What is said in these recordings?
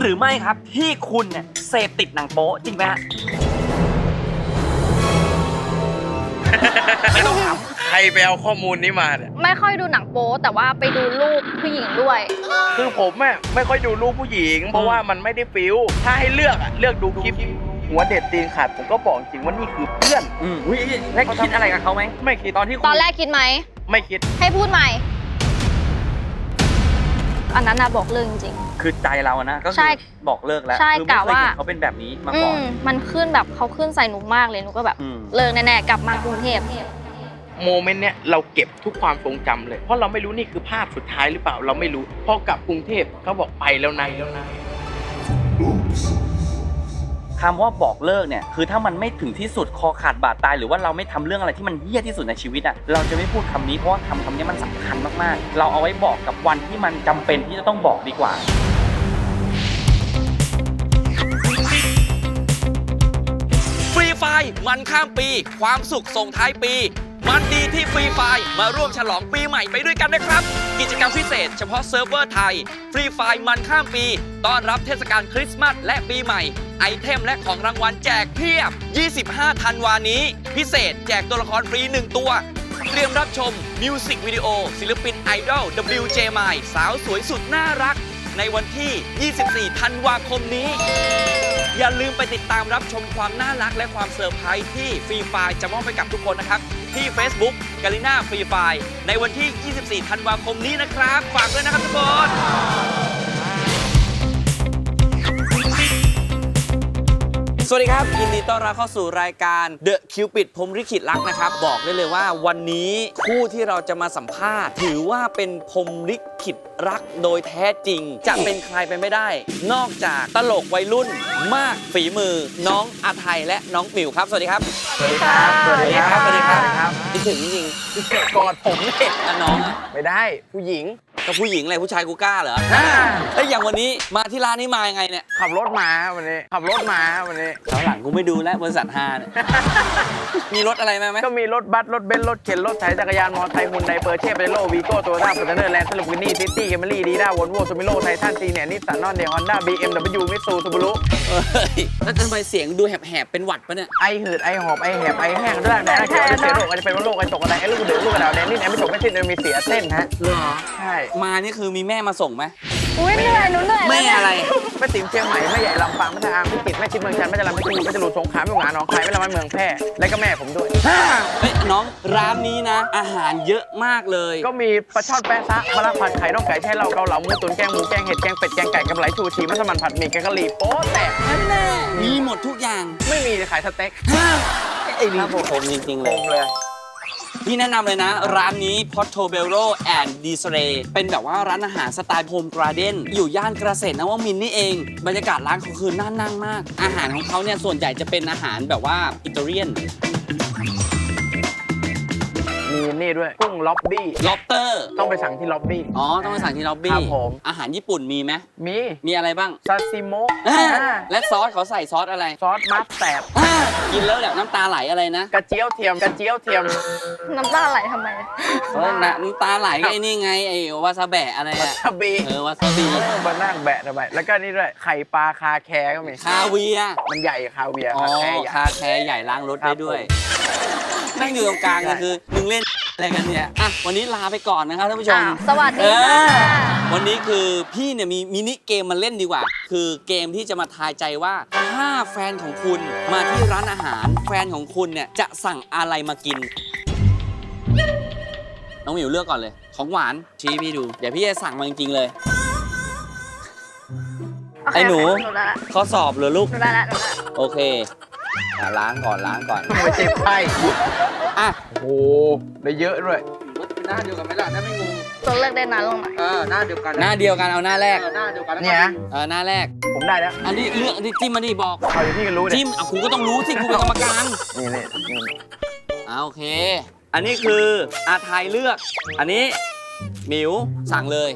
หรือไม่ครับที่คุณเนี่ยเสพติดหนังโป๊จริงไหมฮะไม่ต้องถามใครไปเอาข้อมูลนี้มาเนี่ย ไม่ค่อยดูหนังโป๊แต่ว่าไปดูรูปผู้หญิงด้วย คือผมอะไม่ค่อยดูรูปผู้หญิง เพราะว่ามันไม่ได้ฟิลถ้าให้เลือกอะเลือกดูคลิปหัวเด็ดตีนขาดผมก็บอกจริงว่านี่คือเพื่อน อืมอุ้ยแล้วคิดอะไรกับเขาไหมไม่คิดตอนที่คุยตอนแรกคิดไหม ไม่คิดให้พูดใหม่ อันนั้นนะบอกเรื่องจริง คือใจเราอะนะก็ใช่คือบอกเลิกแล้วใช่คือไม่กะเคยว่า เห็นเขาเป็นแบบนี้มาอืก่อน มมันขึ้นแบบเขาขึ้นใส่หนูมากเลยหนูก็แบบ อืม เลิกแน่ๆกลับมากรุงเทพ โมเมนต์เนี้ยเราเก็บทุกความทรงจำเลย เพราะเราไม่รู้นี่คือภาพสุดท้ายหรือเปล่าเราไม่รู้พอกลับกรุงเทพเขาบอกไปแล้วนายแล้วนาย คำว่าบอกเลิกเนี่ยคือถ้ามันไม่ถึงที่สุดคอขาดบาดตาย หรือว่าเราไม่ทำเรื่องอะไรที่มันเหี้ยที่สุดในชีวิตอะเราจะไม่พูดคำนี้เพราะว่าคำคำนี้มันสำคัญมากๆ เราเอาไว้บอกกับวันที่มันจำเป็นที่จะต้องบอกดีกว่าฟรีไฟล์มันข้ามปี ความสุขส่งท้ายปี ฟรีไฟมาร่วมฉลองปีใหม่ไปด้วยกันนะครับ กิจกรรมพิเศษเฉพาะเซิร์ฟเวอร์ไทย ฟรีไฟมันข้ามปี ต้อนรับเทศกาลคริสต์มาสและปีใหม่ ไอเทมและของรางวัลแจกเพียบ 25 ธันวานี้ พิเศษแจกตัวละครฟรี 1 ตัว เตรียมรับชมมิวสิกวิดีโอศิลปินไอดอล WJ m i สาวสวยสุดน่ารัก ในวันที่ 24 ธันวาคมนี้อย่าลืมไปติดตามรับชมความน่ารักและความเซอร์ไพรส์ที่ฟรีไฟจะมอบให้กับทุกคนนะครับ ที่ Facebook กาลิน่าฟรีไฟล์ในวันที่ 24 ธันวาคมนี้นะครับ ฝากด้วยนะครับทุกคนสวัสดีครับ ยินดีต้อนรับเข้าสู่รายการ The Cupid พรหมลิขิตรักนะครับ บอกได้เลยว่าวันนี้คู่ที่เราจะมาสัมภาษณ์ ถือว่าเป็นพรหมลิขิตรักโดยแท้จริง จะเป็นใครไปไม่ได้ นอกจากตลกวัยรุ่นมากฝีมือน้องอาไทยและน้องหมิวครับ สวัสดีครับ สวัสดีครับ สวัสดีครับสวัสดีครับ ถึงจริงกอดผมเนี่ยๆอะน้องอะไม่ได้ผู้หญิง ก็ผู้หญิงอะไรผู้ชายกูกล้าเหรออ่าเอ้ยอย่างวันนี้มาที่ร้านนี้มายังไงเนี่ยขับรถมาวันนี้ ขับรถมาวันนี้ คราวหลังกูไม่ดูแล้วบริษัทฮาเนี่ย มีรถอะไรมาไหมก็มีรถบัส รถเบนซ์รถเข็น รถไถจักรยานมอเตอร์ไซค์ฮุนไดเปอร์เช่เปโลวีโก้โตโยต้าฟอร์จูเนอร์แลนด์สลับกินี่ซิตี้แคมรี่ดีด้าวอลโว่ซูมิโลไททันซีเนียนิสสันนอนเดฮอนด้าบีเอ็มดับเบิลยูมิตซูซูบารุเฮ้ยแล้วทำไมเสียงดูแหบๆเป็นหวัดปะเนี่ย ไอหืดไอหอบไอแหบไอแห้งด้วยแดนเขียวไอเสียโรคอาจจะเป็นว่าโรคไอตกอะไรไอลูกเดือดลูกกระดาวแดนนี่แอนไม่จบไม่สิ้นเลยมีเสียเส้นฮะเหรอใช่มานี่คือมีแม่มาส่งไหมอุ้ยเหนื่อยหนูเหนื่อยแม่อะไร แม่ติ๋มเชียงใหม่แม่ใหญ่ลำปางแม่ทางพิจิตรแม่ชิดเมืองชันแม่จรัญแม่จูนแม่จรูนสงขลาแม่หงาหนองคายแม่ละมันเมืองแพร่และก็แม่ผมด้วย เฮ้ยน้องร้านนี้นะ อาหารเยอะมากเลย ก็มีปลาช่อนแปะซะมะระผัดไข่น่องไก่แช่เหล้าเกาเหลาหมูตุ๋นแกงหมูแกงเห็ดแกงเป็ดแกงไก่กำไหลชูชีมัสมั่นผัดหมี่แกงกะหรี่โป๊ะแตกนั่นแน่มีหมดทุกอย่างไม่มีขายสเต็กไอ้นี่ผมจริงๆโกเลยงเลย พี่แนะนำเลยนะ ร้านนี้ Portobello and d i s r e เป็นแบบว่าร้านอาหารสไตล์โฮมกราเดนอยู่ย่านเกษตรนวมินทร์นี่เอง บรรยากาศร้านเขาคือน่านั่งมาก อาหารของเขาเนี่ยส่วนใหญ่จะเป็นอาหารแบบว่าอิตาเลียน มีนี่ด้วยกุ้งล็อบบี้ ล็อบเตอร์ ต้องไปสั่งที่ล็อบบี้ อ๋อ ต้องไปสั่งที่ล็อบคบี้รับผม อาหารญี่ปุ่นมีไหม มี มีอะไรบ้าง ซาซิโมะอ่าอ่าและซอสเขาใส่ซอสอะไรซอสมัสแตบอ่ากินแล้วแบบน้ำตาไหลอะไรนะกระเจียวเทียมกระเจียวเทียมน้ำตาไหลทำไม เออน้ำตาไหลก็ไอ้นี่ไงไอ้วาซาแบะอะไรวาอะซาบิเออวาซาบิมานั่งแบะทำไมแล้วก็นี่ด้วยไข่ปลาคาแคร์ก็มีคาเวียร์มันใหญ่คาเวียร์อ๋อคาแคร์ใหญ่ คาแคร์ใหญ่ล้างรถครัได้บด้วยผม นั่งอยู่ตรงกลางก็คือมึงเล่นอะไรกันเนี่ยอะวันนี้ลาไปก่อนนะครับท่านผู้ชมอ้าวสวัสเอดีค่ะอวันนี้คือพี่เนี่ยมีมินิเกมมาเล่นดีกว่า คือเกมที่จะมาทายใจว่า ถ้าแฟนของคุณมาที่ร้านอาหาร แฟนของคุณเนี่ยจะสั่งอะไรมากิน น้องหมิวเลือกก่อนเลย ของหวานชี้พี่ดู เดี๋ยวพี่จะสั่งมาจริง ๆ เลย โเคไอ้หนูหนูได้ละข้อสอบเหรอลูก หนูได้ละหนูได้ละโอเค อะล้างก่อนล้างก่อนไม่ใช่ไพ่อะโอ้โหได้เยอะด้วยหน้าเดียวกันไหมล่ะถ้าไม่งงตัวเลือกได้นานลงหน่อยเออหน้าเดียวกันหน้าเดียวกันเอาหน้าแรกหน้าเดียวกันเนี่ยนะเออหน้าแรก ผมได้แล้วอันนี้เลือกอันนี้จิ้มมาดิบอกเอาอย่างที่กันรู้เนี่ยจิ้มอะกูก็ต้องรู้สิกูเป็นกรรมการนี่นี่นี่อ่าโอเค อันนี้คืออาไทยเลือก อันนี้หมิวสั่งเลย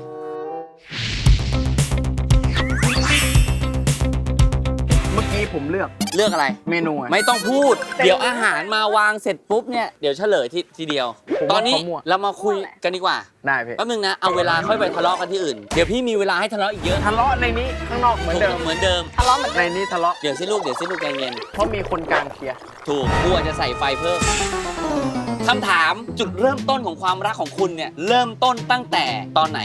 เมื่อกี้ผมเลือกเลือกอะไร เมนูอะ ไม่ต้องพูด เดี๋ยวอาหารมาวางเสร็จปุ๊บเนี่ยเดี๋ยวเฉลยทีทีเดียว ผมว่าตอนนี้เขามั่ว เรามาคุยกันดีกว่าได้พี่แป๊บนึงนะเอาเวลาค่อยไปทะเลาะกันที่อื่น เดี๋ยวพี่มีเวลาให้ทะเลาะอีกเยอะทะเลาะในนี้ข้างนอกเหมือนเดิม เหมือนเดิม ทะเลาะเหมือนในกันนี้ทะเลาะ เดี๋ยวสิลูกเดี๋ยวสิลูกใจเย็น เพราะมีคนกลางเคลียร์ ถูกกูอาจจะใส่ไฟเพิ่ม คำถามจุดเริ่มต้นของความรักของคุณเนี่ย เริ่มต้นตั้งแต่ตอนไหน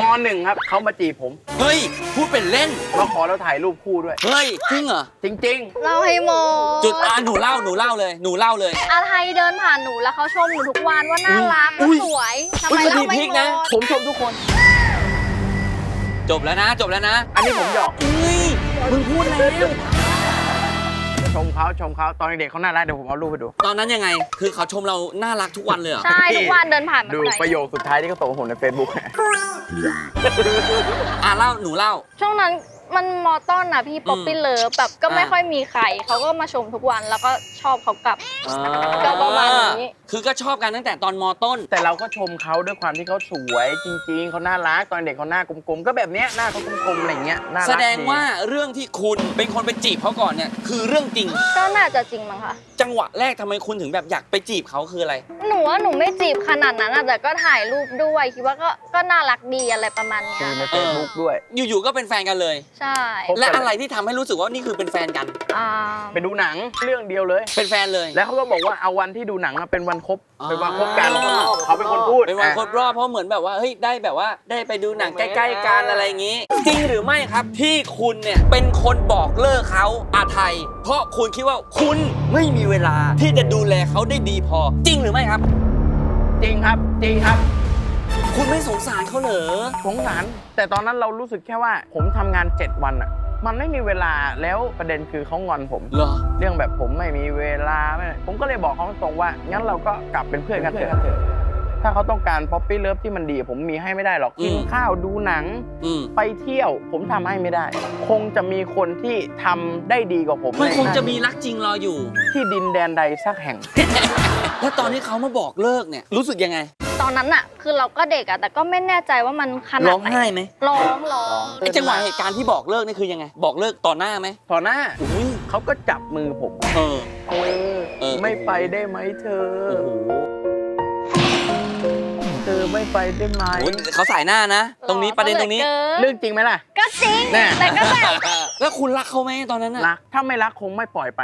มหนึ่งครับเขามาจีบผมเฮ้ย พูดเป็นเล่น มาขอแล้วถ่ายรูปคู่ด้วย เฮ้ย จริงเหรอ จริงเล่าให้โมจุดอ่าหนูเล่าหนูเล่าเลย หนูเล่าเลย อาไทยเดินผ่านหนูแล้วเขาชมหนูทุกวันว่าน่ารักอุ๊ว่ายสวยทำไมอุ๊ยเล่าคดีไม่พลิกหมนะดๆ ผมชมทุกคน จบแล้วนะ จบแล้วนะอันนี้ผมหยอก เฮ้ยมึงพูดแล้ว ชมเขาชมเขาตอนเด็กๆเขาน่ารักเดี๋ยวผมเอารูปไปดู ตอนนั้นยังไง คือเขาชมเราน่ารักทุกวันเลยเหรอ ใช่ทุกวันเดินผ่านมาดูไหนประโยคสุดท้ายที่เขาส่งมาผมใน Facebook อะเล่าหนูเล่า ช่วงนั้นมันมอต้นอะพี่ป๊อปปี้เลิฟแบบก็ไม่อ่าค่อยมีใครเขาก็มาชมทุกวันแล้วก็ช อบเขากลับ ก็ประมาณนี้ คือก็ชอบกันตั้งแต่ตอนมต้น แต่เราก็ชมเขาด้วยความที่เขาสวยจริง ๆ เขาน่ารักตอนเด็กเขาหน้ากลมๆ ก็แบบเนี้ยหน้าเขากลมๆอะไรเงี้ยน่ารักแสดงว่าเรื่องที่คุณเป็นคนไปจีบเขาก่อนเนี่ยคือเรื่องจริง ก็น่าจะจริงมั้งคะ จังหวะแรกทำไมคุณถึงแบบอยากไปจีบเขาคืออะไร หนูว่าหนูไม่จีบขนาดนั้นอะแต่ก็ถ่ายรูปด้วยคิดว่าก็ก็น่ารักดีอะไรประมาณเนี้ยคือใน Facebook ด้วย อยู่ๆก็เป็นแฟนกันเลย ใช่คบและอะไรที่ทำให้รู้สึกว่านี่คือเป็นแฟนกัน อ่า ไปดูหนังเรื่องเดียวเลยเป็นแฟนเลย แล้วเขาก็บอกว่าเอาวันที่ดูหนังอะเป็นวันครบอ๋อ เป็นวันครบกันเขาเป็นคนพูดเป็นวันอะครบรอบเพราะเหมือนแบบว่าเฮ้ยได้แบบว่าได้ไปดูหนังใกล้ๆกันอะไรอย่างงี้ จริงหรือไม่ครับที่คุณเนี่ยเป็นคนบอกเลิกเขาอาไทย เพราะคุณคิดว่าคุณไม่มีเวลาที่จะดูแลเขาได้ดีพอ จริงหรือไม่ครับ จริงครับ จริงครับ คุณไม่สงสารเขาเหรอ สงสารแต่ตอนนั้นเรารู้สึกแค่ว่าผมทำงาน 7 วันอะ มันไม่มีเวลาแล้วประเด็นคือเขางอนผม เหรอ เรื่องแบบผมไม่มีเวลาไม่ผมก็เลยบอกเขาตรงๆว่า งั้นเราก็กลับเป็นเพื่อนกันเถอะถ้าเขาต้องการป๊อปปี้เลิฟที่มันดีผมมีให้ไม่ได้หรอกอืมกินข้าวดูหนัง อืมไปเที่ยวผมทำให้ไม่ได้ คงจะมีคนที่ทำได้ดีกว่าผมมันคงจะในมีรักจริงรออยู่ ที่ดินแดนใดสักแห่ง แล้วตอนที่เขามาบอกเลิกเนี่ย รู้สึกยังไงต อนนั้นอะคือเราก็เด็กอะแต่ก็ไม่แน่ใจว่ามันขนาดร้องไหนไห้ไหมร้องร้องไอ้จังหวะเหตุการณ์ที่บอกเลิกนี่คือยังไง บอกเลิกต่อหน้าไหมต่อหน้าอุ้ยเขาก็จับมือผมเออ เออเออ ไม่ไปได้ไหมเธอ โอ้โหเธอไม่ไปได้ไหมโอ้ยเขาสายหน้านะ ตรงนี้ประเด็นตรงนี้หอเรื่องจริงไหมล่ะ ก็จริงแน่ แต่ก็แบบแล้วคุณรักเขาไหมตอนนั้นน่ะรัก ถ้าไม่รักคงไม่ปล่อยไป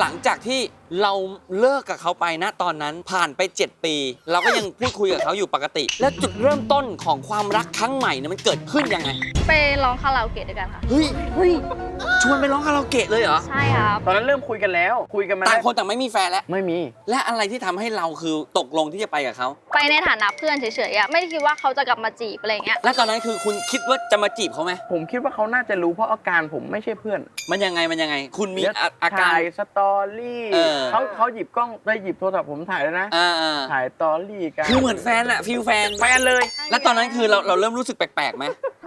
หลังจากที่เราเลิกกับเขาไปนะตอนนั้นผ่านไป 7 ปี เราก็ยังพูดคุยกับเขาอยู่ปกติ แล้วจุดเริ่มต้นของความรักครั้งใหม่เนี่ยมันเกิดขึ้นยังไงไปร้องคาราโอเกะด้วยกันค่ะ เฮ้ยเฮ้ยชวนไปร้องคาราโอเกะเลยเหรอใช่ครับ ตอนนั้นเริ่มคุยกันแล้ว คุยกันมาต่างได้คนต่างไม่มีแฟนแล้ว ไม่มี และอะไรที่ทำให้เราคือตกลงที่จะไปกับเขาไปในฐานะเพื่อนเฉยๆอะไม่ได้คิดว่าเขาจะกลับมาจีบอะไรอย่างเงี้ย และตอนนั้นคือคุณคิดว่าจะมาจีบเขาไหมผมคิดว่าเขาน่าจะรู้เพราะอาการผมไม่ใช่เพื่อนมันยังไงมันยังไง คุณมีเดี๋ยวอาอาการถ่ายสตอรี่ เออเขาเขาหยิบกล้องได้หยิบโทรศัพท์ผมถ่ายแล้วนะ อ่าอ่าถ่ายสตอรี่กันคือเหมือนแฟนแหละฟิลแฟน แฟนเลย แล้วตอนนั้นคือเราเราเริ่มรู้สึกแปลกๆไหม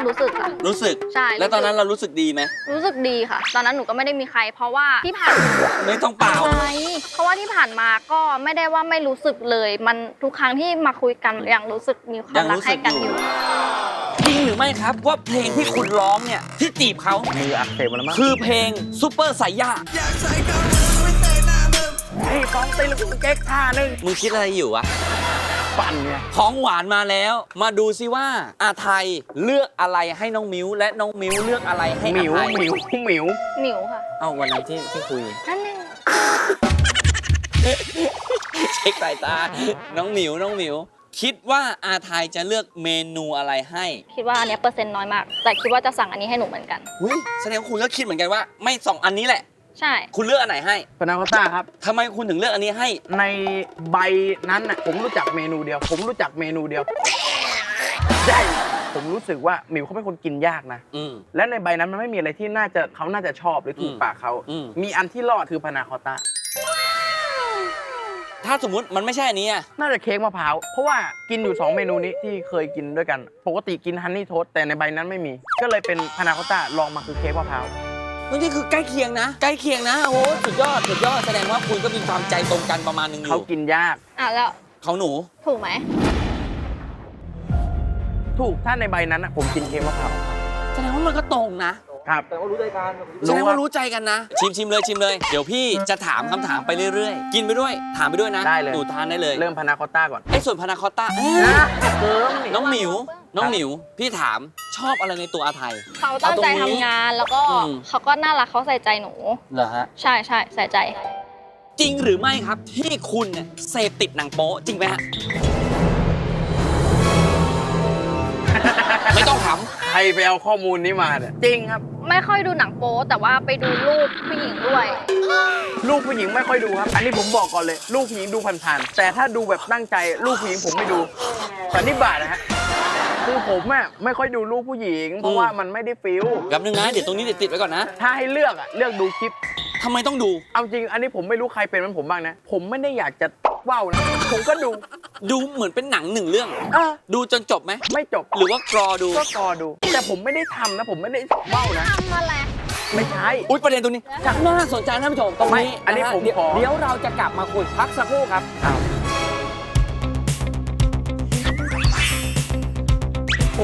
รู้สึกค่ะ รู้สึก ใช่แล้วตอนนั้นเรารู้สึกดีไหมรู้สึกดีค่ะ ตอนนั้นหนูก็ไม่ได้มีใคร เพราะว่าที่ผ่านมาไม่ต้องเปล่าใช่เพราะว่าที่ผ่านมาก็ไม่ได้ว่าไม่รู้สึกเลย มันทุกครั้งที่มาคุยกันยังรู้สึกมีความรักให้กันอยู่จริงหรือไม่ครับว่าเพลงที่คุณร้องเนี่ยที่จีบเขามืออักเสบหมดแล้วมั้งคือเพลงซูเปอร์ไซย่านี่ส องตีแล้วกูเก๊กท่าหนึงมึงคิดอะไรอยู่อะปั่นเนี่ยของหวานมาแล้ว มาดูซิว่าอาไทยเลือกอะไรให้น้องมิ้ว และน้องมิ้วเลือกอะไรให้หมิวอาไทยหมิวหมิวหมิวค่ะเอ้าวันนั้นที่ที่คุย นั่นเองเช็คสายตา น้องหมิวน้องหมิว คิดว่าอาไทยจะเลือกเมนูอะไรให้คิดว่าอันเนี้ยเปอร์เซ็นต์น้อยมาก แต่คิดว่าจะสั่งอันนี้ให้หนูเหมือนกัน หุ้ยแสดงว่าคุณก็คิดเหมือนกันว่า ไม่สองอันนี้แหละ ใช่ คุณเลือกอันไหนให้พนาคอต้าครับ ทำไมคุณถึงเลือกอันนี้ให้ ในใบนั้นน่ะผมรู้จักเมนูเดียว ผมรู้จักเมนูเดียวใช่ผมรู้สึกว่าหมิวเขาเป็นคนกินยากนะ อืม และในใบนั้นมันไม่มีอะไรที่น่าจะเขาน่าจะชอบหรือถูกอืมปากเขา อืม มีอันที่รอดคือพานาคอตต้า ถ้าสมมุติมันไม่ใช่อันนี้อะน่าจะเค้กมะพร้าว เพราะว่ากินอยู่ 2 เมนูนี้ที่เคยกินด้วยกัน ปกติกินฮันนี่โทสต์แต่ในใบนั้นไม่มี ก็เลยเป็นพานาคอตต้าลองมาคือเค้กมะพร้าว นี่คือใกล้เคียงนะ ใกล้เคียงนะ โอ้โหสุดยอดสุดยอดแสดงว่าคุณก็มีความใจตรงกันประมาณหนึงอเขายู่กินยาก อะแล้วของหนู ถูกไหมถูกถ้าในใบนั้นน่ะผมกินเค้กมะพร้าวแสดงว่ามันก็ตรงนะ ครับ แต่ว่ารู้ใจกันแสดงว่ารู้ใจกันนะ ชิมชิมเลยชิมเลย เดี๋ยวพี่จะถามคำถามไปเรื่อยๆ กินไปด้วย ถามไปด้วยนะได้เลย หนูทานได้เลยเริ่มพานาคอตต้าก่อนไอ้ส่วนพานาคอตต้าเอ้ยนะเติมนี่น้องหมิว น้องหมิว พี่ถามชอบอะไรในตัวอาไทย เขาตั้งใจทำงานแล้วก็อืม เขาก็น่ารักเขาใส่ใจหนู เหรอฮะ ใช่ใช่ใส่ใจ จริงหรือไม่ครับที่คุณเนี่ยเสพติดหนังโป๊จริงไหมฮะไใครไปเอาข้อมูลนี้มาเนี่ยจริงครับ ไม่ค่อยดูหนังโป๊แต่ว่าไปดูรูปผู้หญิงด้วย ลูกผู้หญิงไม่ค่อยดูครับ อันนี้ผมบอกก่อนเลย ลูกผู้หญิงดูผ่านๆแต่ถ้าดูแบบตั้งใจ ลูกผู้หญิงผมไม่ดูสันนิบาตนะฮะคือผมอะไม่ค่อยดูลูกผู้หญิง เพราะว่ามันไม่ได้ฟิลแป๊บนึงนะ เดี๋ยวตรงนี้เดี๋ยวติดไว้ก่อนนะถ้าให้เลือกอะเลือกดูคลิป ทำไมต้องดู เอาจริง อันนี้ผมไม่รู้ใครเป็นเหมันผมบ้างนะ ผมไม่ได้อยากจะ ว่าวนะผมก็ดูดูเหมือนเป็นหนังหนึ่งเรื่องเออดูจนจบไหม ไม่จบหรือว่ากรอดู ก็กอดู แต่ผมไม่ได้ทำนะ ผมไม่ได้ว่าวนะ ทำอะไร ไม่ใช่ อุ้ยประเด็นตรงนี้ชักน่าสนใจท่านผู้ชมตรงนี้ไม่อันนี้ะฮะผมเดี๋ยวขอ เดี๋ยวเราจะกลับมาคุยพักสักครู่ครับ อ้าว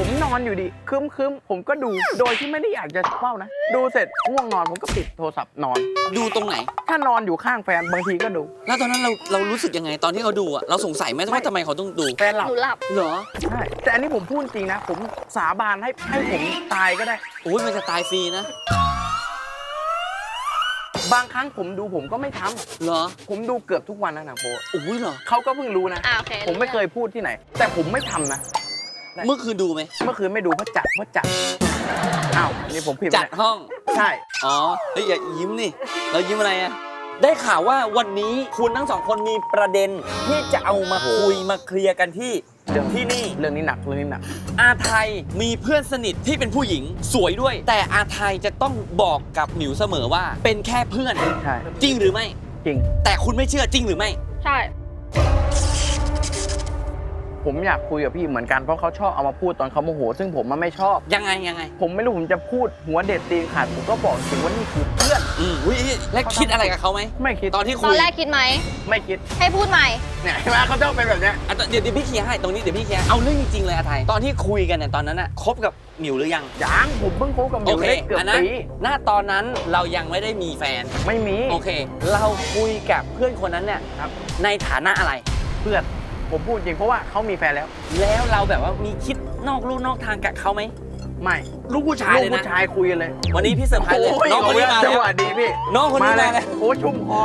ผมนอนอยู่ดีคึมคึมๆผมก็ดูโดยที่ไม่ได้อยากจะเฝ้านะ ดูเสร็จง่วงนอนผมก็ปิดโทรศัพท์นอน ดูตรงไหน ถ้านอนอยู่ข้างแฟนบางทีก็ดู แล้วตอนนั้นเราเรารู้สึกยังไงตอนที่เขาดูอะเราสงสัยไหมว่าทำไมเขาต้องดูแฟนหลับหนูหลับ เหรอใช่แต่อันนี้ผมพูดจริงนะ ผมสาบานให้ให้ผมตายก็ได้ โอ้ยมันจะตายฟรีนะบางครั้งผมดูผมก็ไม่ทำเหรอผมดูเกือบทุกวันนะหนังโป๊โอ้ยเหรอเขาก็เพิ่งรู้นะ อ่าโอเค ผมไม่เคยพูดที่ไหน แต่ผมไม่ทำนะ เมื่อคืนดูไหม เมื่อคืนไม่ดูเพราะจัดเพราะจัดอ้าวอันนี่ผมผิดไปจัดเนี่ยห้อง ใช่ อ๋อ เฮ้ย อย่ายิ้มนี่เรายิ้มอะไรอะได้ข่าวว่าวันนี้คุณทั้งสองคนมีประเด็น ที่จะเอามาคุยมาเคลียร์กันที่เรื่อง ที่นี่ เรื่องนี้หนักเรื่องนี้หนัก อาไทยมีเพื่อนสนิทที่เป็นผู้หญิงสวยด้วย แต่อาไทยจะต้องบอกกับหมิวเสมอว่า เป็นแค่เพื่อน ใช่ จริงหรือไม่ จริง แต่คุณไม่เชื่อจริงหรือไม่ ใช่ ผมอยากคุยกับพี่เหมือนกันเพราะเขาชอบเอามาพูดตอนเขาโมโห ซึ่งผมมันไม่ชอบ ยังไงยังไง ผมไม่รู้ผมจะพูดหัวเด็ดตีนขาดผมก็บอกถึงว่านี่คือเพื่อน อืมอุ้ยแล้วคิดอะไรกับเขาไหมไม่คิดตอนที่ตคุอนยแรกคิดไหม ไม่คิดให้พูดใหม่ เนี่ยเห็นไหมเขาชอบเป็นแบบเนี้ย อะเดี๋ยวเดี๋ยวพี่เคลียร์ให้ตรงนี้เดี๋ยวพี่เคลียร์เอาเรื่องจริงๆเลยอาไทยตอนที่คุยกันเนี่ยตอนนั้นอะคบกับหมิวหรือยังยังผมเพิ่งคบกับหมิโอวเคได้เกือบอันนั้นปีณตอนนั้นเรายังไม่ได้มีแฟน ไม่มี โอเค เราคุยกับเพื่อนคนนั้นเนี่ยครับ ในฐานะอะไร เพื่อน ผมพูดจริงเพราะว่าเขามีแฟนแล้ว แล้วเราแบบว่ามีคิดนอกลู่นอกทางกับเขาไหม ไม่ลูกผู้ชายลูกเลยผู้นะชายคุยกันเลยวันนี้พี่เซอร์ไพรส์เลยโอ้ยน้องคนนี้มาจัแล้งว หวะดีพี่น้องคนนี้มาแล้ว โอ้ยชุ่มคอ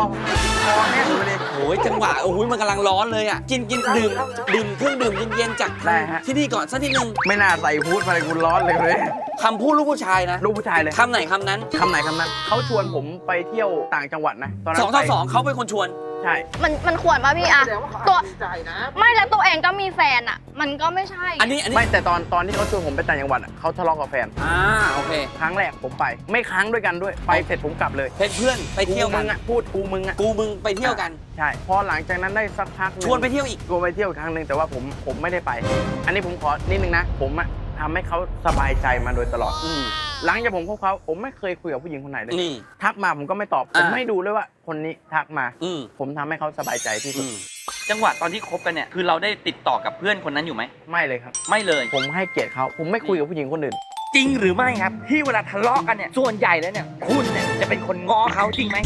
คอแห้งเลย โอ้ยจังหวะโอ้ยมันกำลังร้อนเลยอะกินกินดื่มดื่มเครื่องดื่มเย็นๆจากได้ฮะ ที่นี่ก่อนสักทีหนึ่งไม่น่าใส่พูดมาเลยคุณร้อนเลยเลยคำพูดลูกผู้ชายนะลูกผู้ชายเลยคำไหนคำนั้นคำไหนคำนั้นเขาชวนผมไปเที่ยวต่างจังหวัดนะตอนนั้สนองต่อไปสองเขาเป็นคนชวน ใช่ มันมันควรป่ะพี่อะแสดงว่าเขาตัวดีใจนะ ไม่แล้วตัวเองก็มีแฟนอะมันก็ไม่ใช่ อันนี้อันนี้ไม่แต่ตอนตอนที่เขาชวนผมไปต่างจังหวัดอะเขาทะเลาะกับแฟน อ่าโอเคครั้งแรกผมไป ไม่ครั้งด้วยกันด้วย ไปเสร็จผมกลับเลยเป็นเพื่อนไปเที่ยวกูกัมึนงอะพูดกูมึงอะกูมึงไปเที่ยวกัน ใช่ พอหลังจากนั้นได้สักพักหงชวนไปเที่ยวอีก ชวนไปเที่ยวอีกครั้งหนึ่งแต่ว่าผมผมไม่ได้ไป อันนี้ผมขอนิดนึงนะ ผมอะทำให้เขาสบายใจมาโดยตลอด อืม หลังจากผมคบเขาผมไม่เคยคุยกับผู้หญิงคนไหนเลยนี่ทักมาผมก็ไม่ตอบผมอ่า ไม่ดูเลยว่าคนนี้ทักมา อืมผมทำให้เขาสบายใจที่สุอืดมจังหวะตอนที่คบกันเนี่ยคือเราได้ติดต่อกับเพื่อนคนนั้นอยู่ไหมไม่เลยครับ ไม่เลย ผมให้เกียรติเขาผมไม่คุยกับผู้หญิงคนอื่น จริงหรือไม่ครับ ที่เวลาทะเลาะกันเนี่ยส่วนใหญ่แล้วเนี่ยคุณเนี่ยจะเป็นคนง้อเขาจริงไหม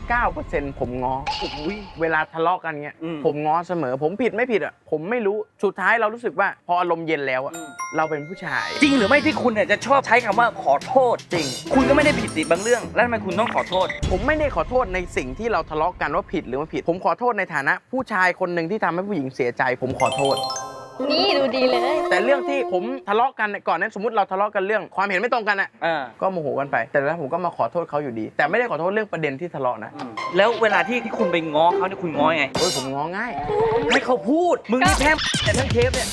99%ผมง้ออุ้ยเวลาทะเลาะกันเงี้ย อืมผมง้อเสมอ ผมผิดไม่ผิดอะ ผมไม่รู้ สุดท้ายเรารู้สึกว่า พออารมณ์เย็นแล้วอะเราเป็นผู้ชาย จริงหรือไม่ที่คุณเนี่ยจะชอบใช้คำว่าขอโทษจริง คุณก็ไม่ได้ผิดสิบางเรื่อง แล้วทำไมคุณต้องขอโทษ ผมไม่ได้ขอโทษในสิ่งที่เราทะเลาะกันว่าผิดหรือไม่ผิด ผมขอโทษในฐานะ ผู้ชายคนหนึ่งที่ทำให้ผู้หญิงเสียใจ ผมขอโทษ นี่ดูดีเลย แต่เรื่องที่ผมทะเลาะกันเนี่ยก่อนนั้นสมมติเราทะเลาะกันเรื่องความเห็นไม่ตรงกันอะอ่า ก็โมโหกันไป แต่แล้วผมก็มาขอโทษเขาอยู่ดี แต่ไม่ได้ขอโทษเรื่องประเด็นที่ทะเลาะนะแล้วเวลาที่ที่คุณไปง้อเขาเนี่ยคุณง้อยังไง โอ้ยผมง้อง่าย ให้เขาพูด มึงนี่แพ้แต่ทั้งเทปเนี่ย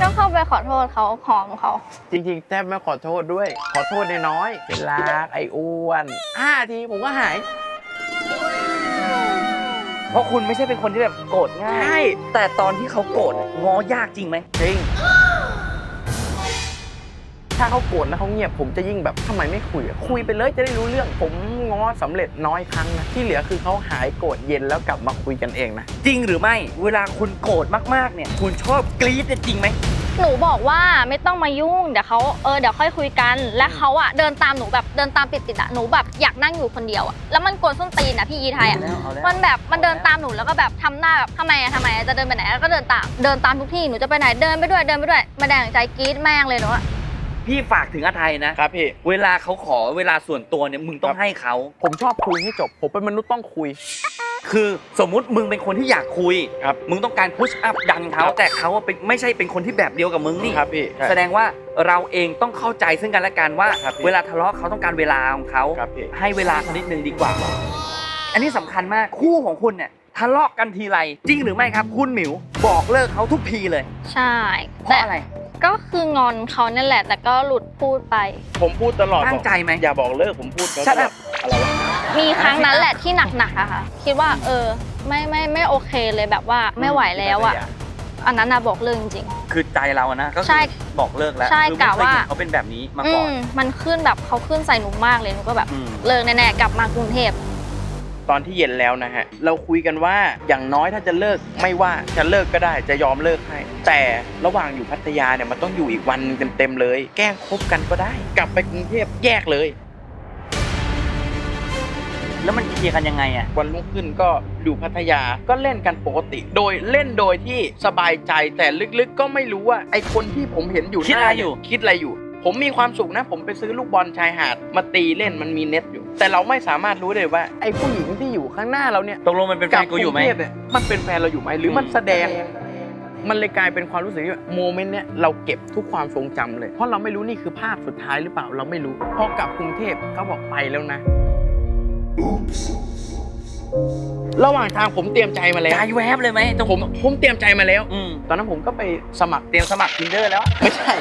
ก็เข้าไปขอโทษเขาหอมเขา จริงๆแทบไม่ขอโทษด้วย ขอโทษน้อยๆเป็นลากไอ้อ้วนห้าทีผมก็หาย เพราะคุณไม่ใช่เป็นคนที่แบบโกรธง่าใช่ยแต่ตอนที่เขาโกรธอะง้อยากจริงไหมจริง ถ้าเขาโกรธแล้วเขาเงียบผมจะยิ่งแบบทำไมไม่คุยอะคุยไปเลยจะได้รู้เรื่อง ผมง้อสำเร็จน้อยครั้งนะที่เหลือคือเขาหายโกรธเย็นแล้วกลับมาคุยกันเองนะ จริงหรือไม่ เวลาคุณโกรธมากๆเนี่ย คุณชอบกรี๊ดเนี่ยจริงไหม หนูบอกว่าไม่ต้องมายุ่งเดี๋ยวเขาเออเดี๋ยวค่อยคุยกัน และเขาอะเดินตามหนูแบบเดินตามติดติดๆอะหนูแบบอยากนั่งอยู่คนเดียวอะแล้วมันกวนส้นตีนอะพี่อีไทยอะเอาแล้ว มันแบบมันเดินตามหนูแล้วก็แบบทำหน้าแบบทำไมอะทำไมอะจะเดินไปไหนแล้วก็เดินตามเดินตามทุกที่หนูจะไปไหนเดินไปด้วยเดินไปด้วยมาแดงใจกรี๊ดแม่งเลยหนูอะพี่ฝากถึงอาไทยนะ ครับพี่ เวลาเขาขอเวลาส่วนตัวเนี่ยมึงต้อครังบให้เขา ผมชอบคุยให้จบ ผมเป็นมนุษย์ต้องคุย คือสมมุติมึงเป็นคนที่อยากคุย ครับมึงต้องการพุชอัพดันเขาครับแต่เขาอะเป็นไม่ใช่เป็นคนที่แบบเดียวกับมึงนี่ครับพี่ใช่แสดงว่าเราเองต้องเข้าใจซึ่งกันและกันว่า ครับพี่ เวลาทะเลาะเขาต้องการเวลาของเขา ครับพี่ ให้เวลาเขานิดนึงดีกว่า อันนี้สำคัญมากคู่ของคุณเนี่ยทะเลาะกันทีไรจริงหรือไม่ครับ คุณหมิวบอกเลิกเขาทุกทีเลยใช่ เพแต่ราะอะไรก็คืองอนเขานั่นแหละ แต่ก็หลุดพูดไป ผมพูดตลอดตั้งใจไหมอย่าบอกเลิกผมพูดตลอด Shut up อะไรวะ มีครั้งนั้นแหละที่หนักๆอะค่ะ คิดว่าเออไม่ไม่ไม่โอเคเลยแบบว่าไม่ไหวแล้วอะอันนั้นนะบอกเลิกจริง คือใจเราอะนะก็ใช่คือบอกเลิกแล้วใช่คือไม่กะเคยว่าเห็นเขาเป็นแบบนี้มาอืก่อนมมันขึ้นแบบเขาขึ้นใส่หนูมากเลยหนูก็แบบอืมเลิกแน่ๆกลับมากรุงเทพตอนที่เย็นแล้วนะฮะ เราคุยกันว่าอย่างน้อยถ้าจะเลิกไม่ว่าจะเลิกก็ได้จะยอมเลิกให้ แต่ระหว่างอยู่พัทยาเนี่ยมันต้องอยู่อีกวันหนึงเต็มๆเลย แกล้งคบกันก็ได้ กลับไปกรุงเทพแยกเลย แล้วมันเคลียร์กันยังไงอะวันรุ่งขึ้นก็อยู่พัทยาก็เล่นกันปกติ โดยเล่นโดยที่สบายใจแต่ลึกๆ ก็ไม่รู้ว่าไอคนที่ผมเห็นอยู่คิดอะไรหน้าเนี่อยู่ คิดอะไรอยู่ ผมมีความสุขนะ ผมไปซื้อลูกบอลชายหาดมาตีเล่นมันมีเน็ตอยู่ แต่เราไม่สามารถรู้เลยว่า ไอผู้หญิงที่อยู่ข้างหน้าเราเนี่ยตกลงมันเป็นแฟนกูอยู่ไหมบรุงเทพเนี่ยมันเป็นแฟนเราอยู่ไหมหรือมันอืมแสดงมันเลยกลายเป็นความรู้สึกที่ว่าโมเมนต์เนี้ยเราเก็บทุกความทรงจำเลย เพราะเราไม่รู้นี่คือภาพสุดท้ายหรือเปล่าเราไม่รู้พอกลับกรุงเทพเขาบอกไปแล้วนะ ระหว่างทางผมเตรียมใจมาแล้ว ใจแวบเลยไหมตรงผมผมเตรียมใจมาแล้ว อืมตอนนั้นผมก็ไปสมัครเตรียมสมัคร tinder แล้ว ไม่ใช่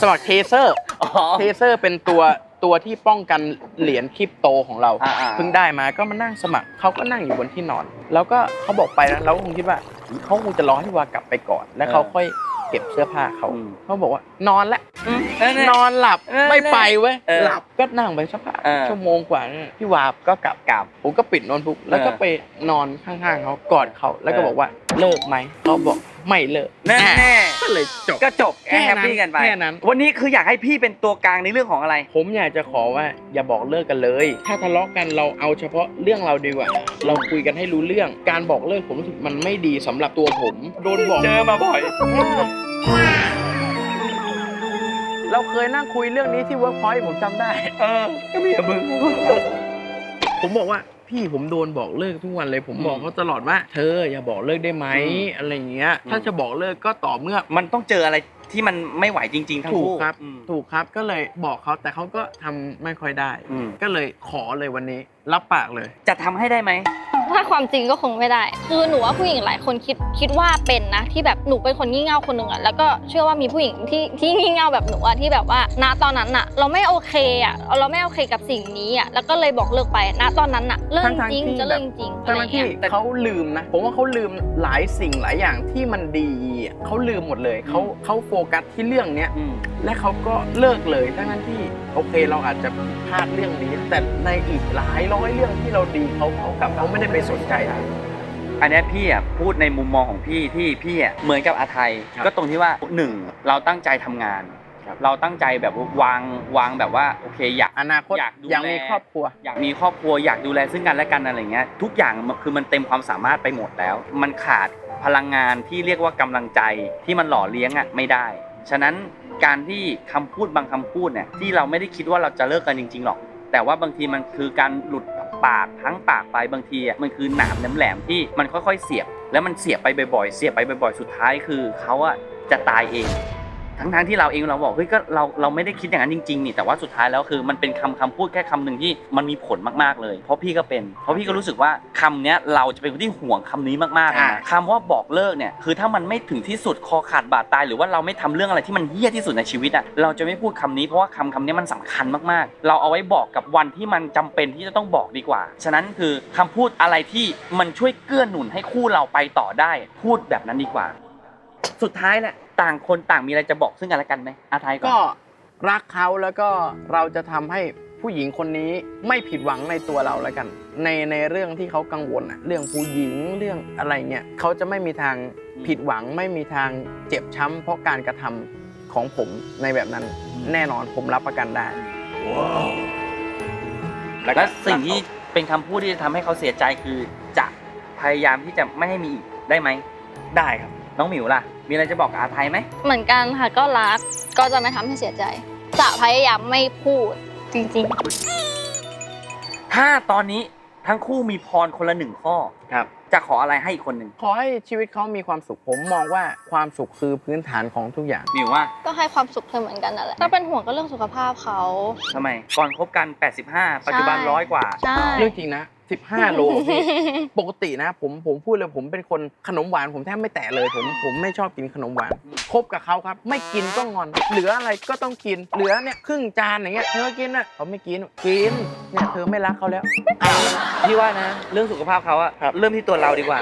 สมัครเทเซอร์ อ๋อ เทเซอร์เป็นตัวตัวที่ป้องกันเหรียญคริปโตของเราอ่าๆ เพิ่งได้มาก็มานั่งสมัครเขาก็นั่งอยู่บนที่นอน แล้วก็เขาบอกไปแล้วเราก็คงคิดว่าเขาคงจะรอให้พี่วากลับไปก่อน แล้วเขาค่อย เก็บเสื้อผ้าเขาอืมเขาบอกว่านอนละอืมเออเนี่ยนอนหลับเออไม่ไปเว้ยเออหลับก็นั่งไปสักพักเออ ชั่วโมงกว่าเนี่ยพี่วาก็กลับกลับ ผมก็ปิดโน้ตบุ๊กแล้วก็เออไปนอนข้างๆเขากอดเขาแล้วก็เออบอกว่า เลิกไหมเขาบอกไม่เลิกแน่แน่ก็เลยจบ ก็จบแค่แฮนั้นปปี้กันไปแค่นั้น วันนี้คืออยากให้พี่เป็นตัวกลางในเรื่องของอะไร ผมอยากจะขอว่าอย่าบอกเลิกกันเลย ถ้าทะเลาะกันเราเอาเฉพาะเรื่องเราดีกว่า เราคุยกันให้รู้เรื่อง การบอกเลิกผมรู้สึกมันไม่ดีสำหรับตัวผม โดนบอกเจอมาบ่อย เราเคยนั่งคุยเรื่องนี้ที่เวิร์กพอยต์ผมจำได้ เออ ก็มีกับมึง ผมบอกว่า พี่ผมโดนบอกเลิกทุกวันเลย ผมบอกอืมเขาตลอดว่า เธออย่าบอกเลิกได้ไหมอืมอะไรอย่างเงี้ยอืมถ้าจะบอกเลิกก็ต่อเมื่อ มันต้องเจออะไรที่มันไม่ไหวจริง ๆ ทั้งถูกคู่ครับอืม ถูกครับก็เลยบอกเขาแต่เขาก็ทำไม่ค่อยได้ อืม ก็เลยขอเลยวันนี้ รับปากเลย จะทำให้ได้ไหม ถ้าความจริงก็คงไม่ได้ คือหนูว่าผู้หญิงหลายคนคิดคิดว่าเป็นนะที่แบบหนูเป็นคนงี่เง่าคนหนึ่งอะแล้วก็เชื่อว่ามีผู้หญิงที่ที่งี่เง่าแบบหนูอะที่แบบว่า ณตอนนั้นอะเราไม่โอเคอะเราไม่โอเคกับสิ่งนี้อะแล้วก็เลยบอกเลิกไป ณตอนนั้นอะเลิกทั้งๆจริงที่จะเลิกจริงอะทั้ไรงที่เงี้ยเขาลืมนะ ผมว่าเขาลืมหลายสิ่งหลายอย่างที่มันดีอะเขาลืมหมดเลยเขาเขาโฟกัสที่เรื่องเนี้ยอืมและเขาก็เลิกเลยทั้งนั้นที่โอเคเราอาจจะผิดพลาดเรื่องนี้ แต่ในอีกหลายร้อยเรื่องที่เราดีเขาเขากลับเขาไม่ได้ไปสนใจอันเนี้ยพี่อะพูดในมุมมองของพี่ที่พี่อะเหมือนกับอาไทยครับก็ตรงที่ว่าหนึ่งเราตั้งใจทำงานครับ เราตั้งใจแบบว่าวางวางแบบว่าโอเคอยากอนาคตอยากดูยังแลมีครอบครัว อยากมีครอบครัวอยากดูแลซึ่งกันและกันอะไรเงี้ยทุกอย่างมันคือมันเต็มความสามารถไปหมดแล้ว มันขาดพลังงานที่เรียกว่ากำลังใจที่มันหล่อเลี้ยงอะไม่ได้ ฉะนั้นการที่คำพูดบางคำพูดเนี่ยที่เราไม่ได้คิดว่าเราจะเลิกกันจริง ๆหรอก แต่ว่าบางทีมันคือการหลุดปากทั้งปากไปบางทีอะมันคือหนามแหลมๆที่มันค่อยๆเสียบ แล้วมันเสียบไปบ่อยๆเสียบไปบ่อยๆสุดท้ายคือเขาอะจะตายเอง ทั้งๆที่เราเองเราบอกเฮ้ยก็เราเราไม่ได้คิดอย่างนั้นจริงๆนี่แต่ว่าสุดท้ายแล้วคือมันเป็นคำคำพูดแค่คำหนึ่งที่มันมีผลมากๆเลย เพราะพี่ก็เป็น เพราะพี่ก็รู้สึกว่าคำเนี้ยเราจะเป็นคนที่ห่วงคำนี้มากๆเลยนะอ่าคำว่าบอกเลิกเนี่ยคือถ้ามันไม่ถึงที่สุดคอขาดบาดตายหรือว่าเราไม่ทำเรื่องอะไรที่มันเหี้ยที่สุดในชีวิตอะเราจะไม่พูดคำนี้เพราะว่าคำคำนี้มันสำคัญมากๆ เราเอาไว้บอกกับวันที่มันจำเป็นที่จะต้องบอกดีกว่า ฉะนั้นคือคำพูดอะไรที่มันช่วยเกื้อหนุนให้คู่เราไปต่อได้ พูดแบบนั้นดีกว่า สุดท้ายแหละต่างคนต่างมีอะไรจะบอกซึ่งกันและกันไหมอาไทยก่อนก็รักเขาแล้วก็เราจะทำให้ผู้หญิงคนนี้ไม่ผิดหวังในตัวเราแล้วกัน ในในเรื่องที่เขากังวลอะเรื่องผู้หญิงเรื่องอะไรเงี้ยเขาจะไม่มีทางอืมผิดหวัง ไม่มีทางเจ็บช้ำเพราะการกระทำของผมในแบบนั้น แน่นอนผมรับประกันได้ และสิ่งที่เป็นคำพูดที่จะทำให้เขาเสียใจคือจะพยายามที่จะไม่ให้มีอีกได้ไหม ได้ครับ น้องหมิวล่ะ มีอะไรจะบอกกับอาไทยไหม เหมือนกันค่ะก็รักก็จะไม่ทำให้เสียใจ จะพยายามไม่พูดจริงถ้าตอนนี้ทั้งคู่มีพรคนละหนึ่งข้อ ครับ จะขออะไรให้อีกคนหนึ่งขอให้ชีวิตเขามีความสุขผมมองว่าความสุขคือพื้นฐานของทุกอย่าง หมิวว่าๆ ก็ให้ความสุขเธอเหมือนกันนั่นแหละถ้าเป็นห่วงก็เรื่องสุขภาพเขา ทำไม ก่อนคบกัน 85 ปัจจุบันใช่ ร้อยกว่า ใช่ เรื่องจริงนะ 15 โลพี่ ปกตินะผมผมพูดเลยผมเป็นคนขนมหวาน ผมแทบไม่แตะเลยผมผมไม่ชอบกินขนมหวานคบกับเขาครับ ไม่กินก็งอน เหลืออะไรก็ต้องกิน เหลือเนี่ยครึ่งจานอย่างเงี้ยเธอกินอะเขาไม่กินกินเนี่ยเธอไม่รักเขาแล้ว พี่ว่านะ เรื่องสุขภาพเขาอะครับเริ่มที่ตัวเราดีกว่า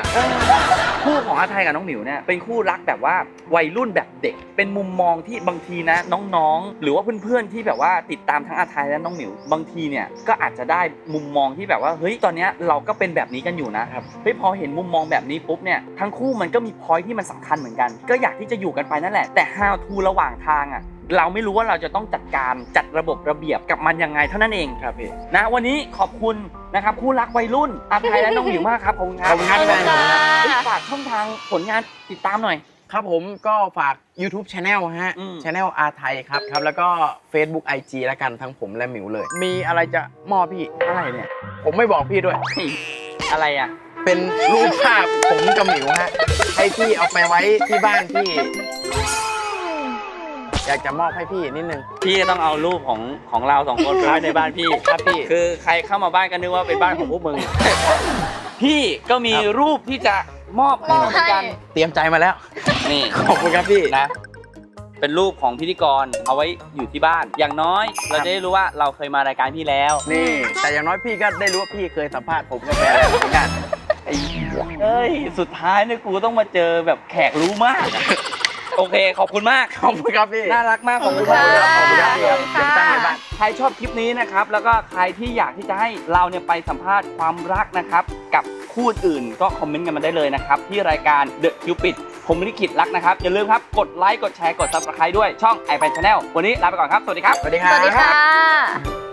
คู่ของอาไทยกับน้องหมิวเนี่ยเป็นคู่รักแบบว่าวัยรุ่นแบบเด็ก เป็นมุมมองที่บางทีนะน้องๆ หรือว่าเพื่อนๆที่แบบว่าติดตามทั้งอาไทยและน้องหมิว บางทีเนี่ยก็อาจจะได้มุมมองที่แบบว่าเฮ้ยตอนเนี้ยเราก็เป็นแบบนี้กันอยู่นะครับเฮ้ยพอเห็นมุมมองแบบนี้ปุ๊บเนี่ยทั้งคู่มันก็มีพอยที่มันสำคัญเหมือนกัน ก็อยากที่จะอยู่กันไปนั่นแหละแต่ how to ระหว่างทางอะ เราไม่รู้ว่าเราจะต้องจัดการจัดระบบระเบียบกับมันยังไงเท่านั้นเองครับพี่นะวันนี้ขอบคุณนะครับคู่รักวัยรุ่นอาไทยและน้องหมิวมากครับขอบคุณครับขอบคุณครับขอบคุณค่ะเฮ้ยฝากช่องทางผลงานติดตามหน่อย ครับผมก็ฝาก YouTube Channel ฮะ อืม Channel อาไทยครับครับ แล้วก็ Facebook IG แล้วกันทั้งผมและหมิวเลย มีอะไรจะมอบพี่อะไรเนี่ย ผมไม่บอกพี่ด้วยเฮ้ยอะไรอะ เป็นรูปภาพผมกับหมิวฮะให้พี่เอาไปไว้ที่บ้านพี่ อยากจะมอบให้พี่นิดนึง พี่ก็ต้องเอารูปของของเราสองคนไปไว้ในบ้านพี่ครับพี่ คือใครเข้ามาบ้านก็นึกว่าเป็นบ้านของพวกมึง พี่ก็มีครับรูปที่จะมอบให้เหมือนกัน เตรียมใจมาแล้ว นี่ขอบคุณครับพี่ นะ เป็นรูปของพิธีกรเอาไว้อยู่ที่บ้าน อย่างน้อยเราจะได้รู้ว่าเราเคยมารายการพี่แล้ว นี่ แต่อย่างน้อยพี่ก็ได้รู้ว่าพี่เคยสัมภาษณ์ผมกับแฟนแล้วเหมือนกัน ไอ้เอ้ย สุดท้ายเนี่ยกูต้องมาเจอแบบแขกรู้มาก โอเค ขอบคุณมากขอบคุณครับพี่น่ารักมากขอบคุณขอบมากคุณเลยค่ะขอบคุณครับเดี๋ยวตั้งในบ้านใครชอบคลิปนี้นะครับ แล้วก็ใครที่อยากที่จะให้เราเนี่ยไปสัมภาษณ์ความรักนะครับ กับคู่อื่นก็คอมเมนต์กันมาได้เลยนะครับ ที่รายการ The Cupid ผมลิขิตรักนะครับ อย่าลืมครับกดไลค์กดแชร์กด subscribe ด้วยช่อง i p a n Channel วันนี้ลาไปก่อนครับ สวัสดีครับ สวัสดีครัสบวัสดีค่ะ